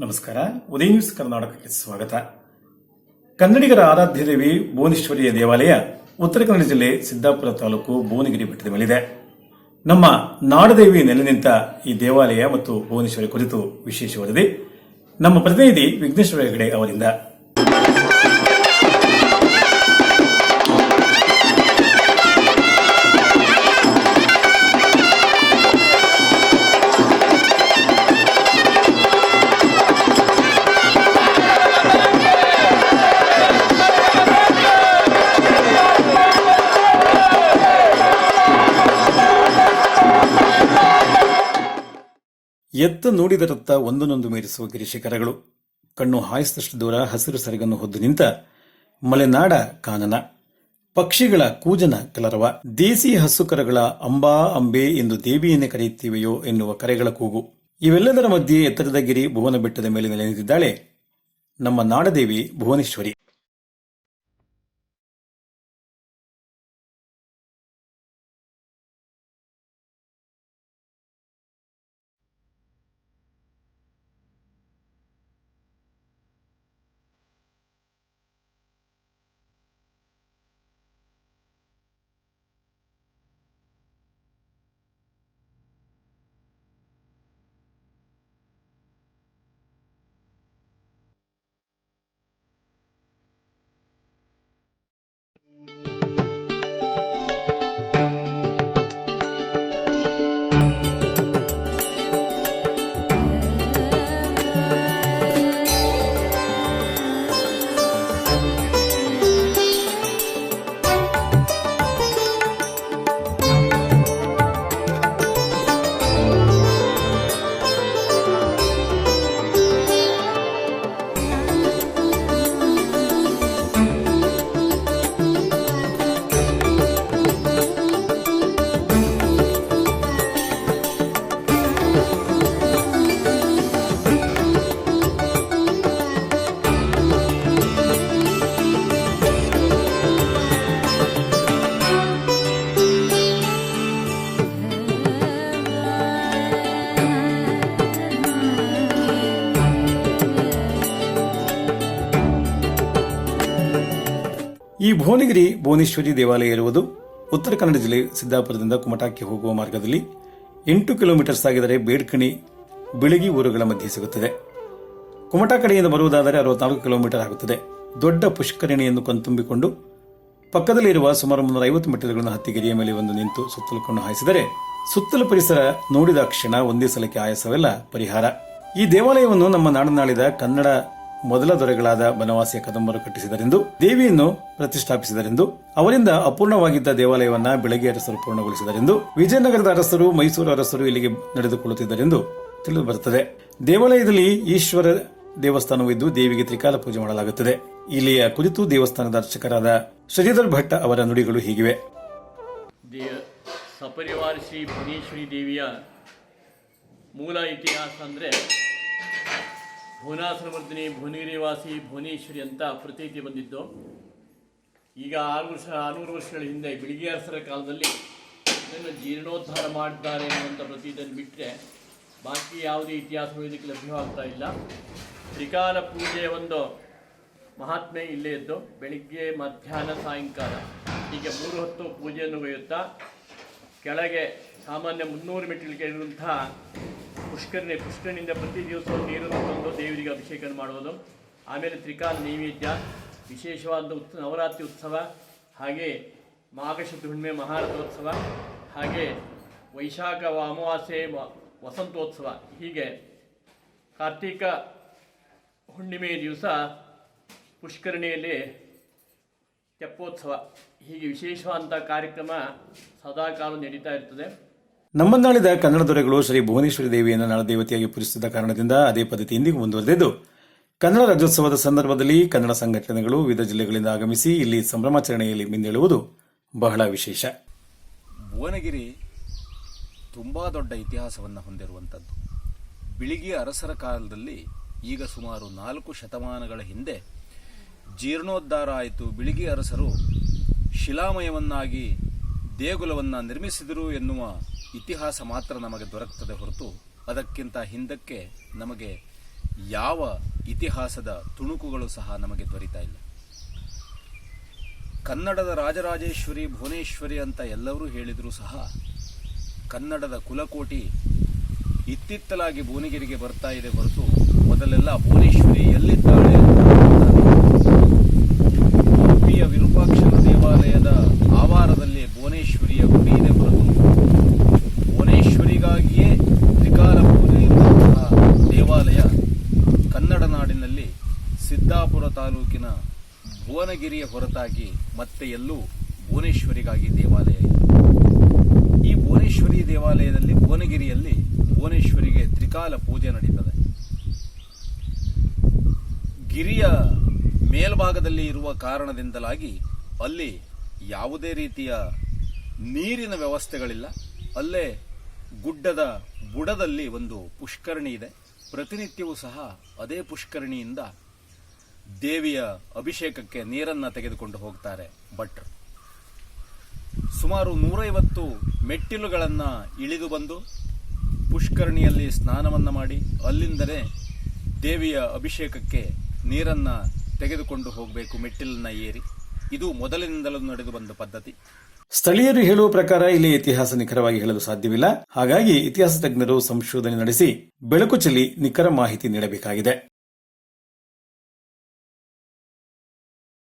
ನಮಸ್ಕಾರ. ಉದಯ ನ್ಯೂಸ್ ಕರ್ನಾಟಕಕ್ಕೆ ಸ್ವಾಗತ. ಕನ್ನಡಿಗರ ಆರಾಧ್ಯ ದೇವಿ ಭುವನೇಶ್ವರಿಯ ದೇವಾಲಯ ಉತ್ತರ ಕನ್ನಡ ಜಿಲ್ಲೆ ಸಿದ್ದಾಪುರ ತಾಲೂಕು ಭುವನಗಿರಿ ಬೆಟ್ಟದ ಮೇಲಿದೆ. ನಮ್ಮ ನಾಡದೇವಿ ನೆಲೆ ನಿಂತ ಈ ದೇವಾಲಯ ಮತ್ತು ಭುವನೇಶ್ವರಿ ಕುರಿತು ವಿಶೇಷ ವರದಿ ನಮ್ಮ ಪ್ರತಿನಿಧಿ ವಿಘ್ನೇಶ್ವರ ಹೆಗಡೆ ಅವರಿಂದ. ಎತ್ತ ನೋಡಿದರತ್ತ ಒಂದನ್ನೊಂದು ಮೀರಿಸುವ ಗಿರಿಶಿಖರಗಳು. ಕಣ್ಣು ಹಾಯಿಸಿದಷ್ಟು ದೂರ ಹಸಿರು ಸೆರಗನ್ನು ಹೊದ್ದು ನಿಂತ ಮಲೆನಾಡ ಕಾನನ. ಪಕ್ಷಿಗಳ ಕೂಜನ ಕಲರವ. ದೇಸಿ ಹಸುಕರಗಳ ಅಂಬಾ, ಅಂಬೆ ಎಂದು ದೇವಿಯನ್ನೇ ಕರೆಯುತ್ತೀವೆಯೋ ಎನ್ನುವ ಕರೆಗಳ ಕೂಗು. ಇವೆಲ್ಲದರ ಮಧ್ಯೆ ಎತ್ತರದ ಗಿರಿ ಭುವನ ಬೆಟ್ಟದ ಮೇಲೆ ನೆಲೆ ನಿಂತಿದ್ದಾಳೆ ನಮ್ಮ ನಾಡದೇವಿ ಭುವನೇಶ್ವರಿ. ಈ ಭುವನಗಿರಿ ಭುವನೇಶ್ವರಿ ದೇವಾಲಯ ಇರುವುದು ಉತ್ತರ ಕನ್ನಡ ಜಿಲ್ಲೆ ಸಿದ್ದಾಪುರದಿಂದ ಕುಮಟಾಕ್ಕೆ ಹೋಗುವ ಮಾರ್ಗದಲ್ಲಿ ಎಂಟು ಕಿಲೋಮೀಟರ್ ಸಾಗಿದರೆ ಬೇಡ್ಕಣಿ ಬಿಳಗಿ ಊರುಗಳ ಮಧ್ಯೆ ಸಿಗುತ್ತದೆ. ಕುಮಟಾ ಕಡೆಯಿಂದ ಬರುವುದಾದರೆ ಅರವತ್ನಾಲ್ಕು ಕಿಲೋಮೀಟರ್ ಆಗುತ್ತದೆ. ದೊಡ್ಡ ಪುಷ್ಕರಣಿಯನ್ನು ಕಣ್ತುಂಬಿಕೊಂಡು ಪಕ್ಕದಲ್ಲಿರುವ ಸುಮಾರು ಮುನ್ನೂರ ಐವತ್ತು ಗಿರಿಯ ಮೇಲೆ ಒಂದು ನಿಂತು ಸುತ್ತಲೂ ಕಣ್ಣು ಹಾಯಿಸಿದರೆ ಸುತ್ತಲ ಪರಿಸರ ನೋಡಿದ ಕ್ಷಣ ಒಂದೇ ಸಲಕ್ಕೆ ಆಯಾಸವೆಲ್ಲ ಪರಿಹಾರ. ಈ ದೇವಾಲಯವನ್ನು ನಮ್ಮ ನಾಡನಾಳಿದ ಕನ್ನಡ ಮೊದಲ ದೊರೆಗಳಾದ ಬನವಾಸಿಯ ಕದಂಬರು ಕಟ್ಟಿಸಿದರೆಂದು, ದೇವಿಯನ್ನು ಪ್ರತಿಷ್ಠಾಪಿಸಿದರೆಂದು, ಅವರಿಂದ ಅಪೂರ್ಣವಾಗಿದ್ದ ದೇವಾಲಯವನ್ನ ಬೆಳಗ್ಗೆ ಅರಸರು ಪೂರ್ಣಗೊಳಿಸಿದರೆಂದು, ವಿಜಯನಗರದ ಅರಸರು, ಮೈಸೂರು ಅರಸರು ಇಲ್ಲಿಗೆ ನಡೆದುಕೊಳ್ಳುತ್ತಿದ್ದರೆಂದು ತಿಳಿದು ಬರುತ್ತದೆ ದೇವಾಲಯದಲ್ಲಿ ಈಶ್ವರ ದೇವಸ್ಥಾನವಿದ್ದು ದೇವಿಗೆ ತ್ರಿಕಾಲ ಪೂಜೆ ಮಾಡಲಾಗುತ್ತದೆ. ಇಲ್ಲಿಯ ಕುರಿತು ದೇವಸ್ಥಾನದ ಅರ್ಚಕರಾದ ಶ್ರೀಧರ್ ಭಟ್ ಅವರ ನುಡಿಗಳು ಹೀಗಿವೆ. ಸಪರಿವಾರ ಶ್ರೀ ಭುವನೇಶ್ವರಿ ದೇವಿಯ ಮೂಲ ಇತಿಹಾಸ ಅಂದರೆ ಭುವನಾಸನವರ್ಧಿನಿ ಭುವನಗಿರಿವಾಸಿ ಭುವನೇಶ್ವರಿ ಅಂತ ಪ್ರತೀತಿ ಬಂದಿದ್ದು, ಈಗ ಆರು ವರ್ಷ, ಆರುನೂರು ವರ್ಷಗಳ ಹಿಂದೆ ಬಿಳಿಗೆ ಅರಸರ ಕಾಲದಲ್ಲಿ ಇದನ್ನು ಜೀರ್ಣೋದ್ಧಾರ ಮಾಡಿದ್ದಾರೆ ಅನ್ನುವಂಥ ಪ್ರತೀತಿಯನ್ನು ಬಿಟ್ಟರೆ ಬಾಕಿ ಯಾವುದೇ ಇತಿಹಾಸಗಳು ಇದಕ್ಕೆ ಲಭ್ಯವಾಗ್ತಾ ಇಲ್ಲ. ತ್ರಿಕಾಲ ಪೂಜೆಯ ಒಂದು ಮಹಾತ್ಮೆ ಇಲ್ಲೇ ಇದ್ದು ಬೆಳಿಗ್ಗೆ, ಮಧ್ಯಾಹ್ನ, ಸಾಯಂಕಾಲ ಹೀಗೆ ಮೂರು ಹೊತ್ತು ಪೂಜೆಯನ್ನು ಒಯ್ಯುತ್ತಾ ಕೆಳಗೆ ಸಾಮಾನ್ಯ ಮುನ್ನೂರು ಮೆಟ್ಟಿಲಿಗೆ ಇರುವಂತಹ ಪುಷ್ಕರಣಿ ಪುಷ್ಕರಣಿಯಿಂದ ಪ್ರತಿ ದಿವಸ ನೀರನ್ನು ತಂದು ದೇವರಿಗೆ ಅಭಿಷೇಕ ಮಾಡುವುದು. ಆಮೇಲೆ ತ್ರಿಕಾಲ ನೈವೇದ್ಯ, ವಿಶೇಷವಾದ ಉತ್, ನವರಾತ್ರಿ ಉತ್ಸವ, ಹಾಗೆ ಮಾಘಶುದ್ಧ ಹುಣ್ಣಿಮೆ ಮಹಾರಥೋತ್ಸವ, ಹಾಗೆ ವೈಶಾಖ ಅಮಾವಾಸ್ಯೆ ವಸಂತೋತ್ಸವ. ಹೀಗೆ ಕಾರ್ತೀಕ ಹುಣ್ಣಿಮೆಯ ದಿವಸ ಪುಷ್ಕರಣಿಯಲ್ಲಿ ತೆಪ್ಪೋತ್ಸವ. ಹೀಗೆ ವಿಶೇಷವಾದಂಥ ಕಾರ್ಯಕ್ರಮ ಸದಾಕಾಲ ನಡೀತಾ ಇರ್ತದೆ. ನಮ್ಮನ್ನಾಳಿದ ಕನ್ನಡ ದೊರೆಗಳು ಶ್ರೀ ಭುವನೇಶ್ವರಿ ದೇವಿಯನ್ನು ನಾಳದೇವತೆಯಾಗಿ ಪೂಜಿಸಿದ ಕಾರಣದಿಂದ ಅದೇ ಪದ್ಧತಿ ಇಂದಿಗೂ ಮುಂದುವರೆದಿದ್ದು. ಕನ್ನಡ ರಾಜ್ಯೋತ್ಸವದ ಸಂದರ್ಭದಲ್ಲಿ ಕನ್ನಡ ಸಂಘಟನೆಗಳು ವಿವಿಧ ಜಿಲ್ಲೆಗಳಿಂದ ಆಗಮಿಸಿ ಇಲ್ಲಿ ಸಂಭ್ರಮಾಚರಣೆಯಲ್ಲಿ ಮಿಂದೇಳುವುದು ಬಹಳ ವಿಶೇಷ. ಭುವನಗಿರಿ ತುಂಬ ದೊಡ್ಡ ಇತಿಹಾಸವನ್ನು ಹೊಂದಿರುವಂಥದ್ದು. ಬಿಳಿಗಿ ಅರಸರ ಕಾಲದಲ್ಲಿ ಈಗ ಸುಮಾರು ನಾಲ್ಕು ಶತಮಾನಗಳ ಹಿಂದೆ ಜೀರ್ಣೋದ್ಧಾರ ಆಯಿತು. ಬಿಳಿಗಿ ಅರಸರು ಶಿಲಾಮಯವನ್ನಾಗಿ ದೇಗುಲವನ್ನು ನಿರ್ಮಿಸಿದರು ಎನ್ನುವ ಇತಿಹಾಸ ಮಾತ್ರ ನಮಗೆ ದೊರಕುತ್ತದೆ ಹೊರತು ಅದಕ್ಕಿಂತ ಹಿಂದಕ್ಕೆ ನಮಗೆ ಯಾವ ಇತಿಹಾಸದ ತುಣುಕುಗಳು ಸಹ ನಮಗೆ ದೊರೀತಾ ಇಲ್ಲ. ಕನ್ನಡದ ರಾಜರಾಜೇಶ್ವರಿ, ಭುವನೇಶ್ವರಿ ಅಂತ ಎಲ್ಲರೂ ಹೇಳಿದರೂ ಸಹ ಕನ್ನಡದ ಕುಲಕೋಟಿ ಇತ್ತಿತ್ತಲಾಗಿ ಭುವನಗಿರಿಗೆ ಬರ್ತಾ ಇದೆ ಹೊರತು ಮೊದಲೆಲ್ಲ ಭುವನೇಶ್ವರಿ ಎಲ್ಲಿದ್ದಾಳೆ ಉಡುಪಿಯ ವಿರೂಪಾಕ್ಷರ ದೇವಾಲಯದ ಆವಾರದಲ್ಲಿ ಭುವನೇಶ್ವರಿಯ ಗುಡಿ ಇದೆ ಹೊರತು ಭುವನೇಶ್ವರಿಗಾಗಿಯೇ ತ್ರಿಕಾಲ ಪೂಜೆ ಇರುವಂತಹ ದೇವಾಲಯ ನಾಡಿನಲ್ಲಿ ಸಿದ್ದಾಪುರ ತಾಲೂಕಿನ ಭುವನಗಿರಿಯ ಹೊರತಾಗಿ ಮತ್ತೆ ಎಲ್ಲೂ ಭುವನೇಶ್ವರಿಗಾಗಿ ದೇವಾಲಯ ಇದೆ ಈ ಭುವನೇಶ್ವರಿ ದೇವಾಲಯದಲ್ಲಿ, ಭುವನಗಿರಿಯಲ್ಲಿ ಭುವನೇಶ್ವರಿಗೆ ತ್ರಿಕಾಲ ಪೂಜೆ ನಡೀತದೆ. ಗಿರಿಯ ಮೇಲ್ಭಾಗದಲ್ಲಿ ಇರುವ ಕಾರಣದಿಂದಲಾಗಿ ಅಲ್ಲಿ ಯಾವುದೇ ರೀತಿಯ ನೀರಿನ ವ್ಯವಸ್ಥೆಗಳಿಲ್ಲ. ಅಲ್ಲೇ ಗುಡ್ಡದ ಬುಡದಲ್ಲಿ ಒಂದು ಪುಷ್ಕರಣಿ ಇದೆ. ಪ್ರತಿನಿತ್ಯವೂ ಸಹ ಅದೇ ಪುಷ್ಕರಣಿಯಿಂದ ದೇವಿಯ ಅಭಿಷೇಕಕ್ಕೆ ನೀರನ್ನು ತೆಗೆದುಕೊಂಡು ಹೋಗ್ತಾರೆ ಭಟ್ರು. ಸುಮಾರು ನೂರೈವತ್ತು ಮೆಟ್ಟಿಲುಗಳನ್ನು ಇಳಿದು ಬಂದು ಪುಷ್ಕರಣಿಯಲ್ಲಿ ಸ್ನಾನವನ್ನು ಮಾಡಿ ಅಲ್ಲಿಂದಲೇ ದೇವಿಯ ಅಭಿಷೇಕಕ್ಕೆ ನೀರನ್ನು ತೆಗೆದುಕೊಂಡು ಹೋಗಬೇಕು ಮೆಟ್ಟಿಲನ್ನು ಏರಿ. ಇದು ಮೊದಲಿನಿಂದಲೂ ನಡೆದು ಬಂದ ಪದ್ಧತಿ. ಸ್ಥಳೀಯರು ಹೇಳುವ ಪ್ರಕಾರ ಇಲ್ಲಿ ಇತಿಹಾಸ ನಿಖರವಾಗಿ ಹೇಳಲು ಸಾಧ್ಯವಿಲ್ಲ. ಹಾಗಾಗಿ ಇತಿಹಾಸ ತಜ್ಞರು ಸಂಶೋಧನೆ ನಡೆಸಿ ಬೆಳಕು ಚೆಲ್ಲಿ ನಿಖರ ಮಾಹಿತಿ ನೀಡಬೇಕಾಗಿದೆ.